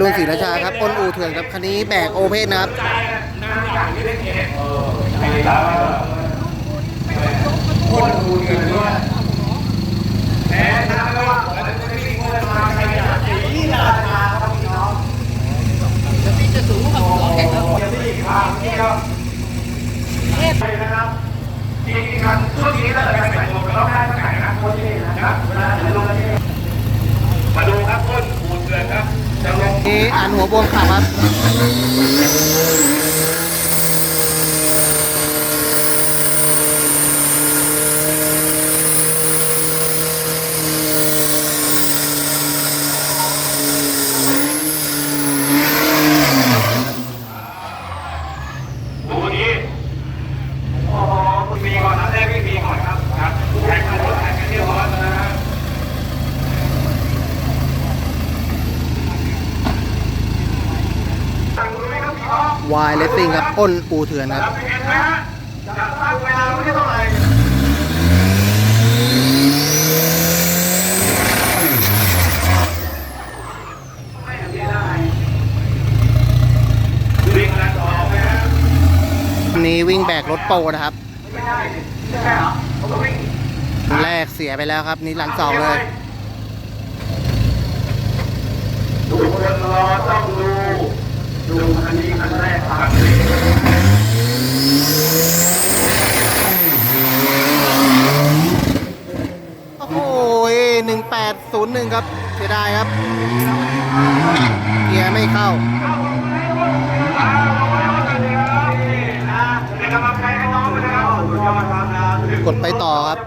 รุ่นศรีราชาครับอ้นอูเถื่อนครับคันนี้แบกโอเพนนะครับคนดูเดือดด้วยแพ้นะครับว่าแล้วจะไม่มีคนมาใครอยากจะยี่ราคาครับพี่น้องจะพี่จะสูงกว่าล้อแข่งแล้วจะพี่ครับนี่ครับใช่นะครับจริงๆครับช่วงนี้ถ้าเกิดการใส่หมวกกันน็อกได้ก็ขายนะโค้ชนี่นะครับเวลาถ่ายรูปนี่มาดูครับต้นปูเดือนครับ อันหัวบวมขับครับ ดูนี้โอ้โหคุณมีก่อนนะแรกไม่มีก่อนครับครับแข่งกันรถแข่งกันเรียบร้อยแล้วนะฮะ สั่งดูไหมครับพี่น้อง วายเลสซิ่งครับอ้นอูเถื่อนครับนี้วิ่งแบกรถโปรนะครับแรกเสียไปแล้วครับ นี่หลังสองเลยทุกคนรอต้องดูดูคันนี้คัน โอ้โหหนึ่งแปดศูนย์หนึ่งครับ เสียดายครับ เกียร์ไม่เข้ากำลังใจให้น้องไปนะครับสุดไปต่อครับ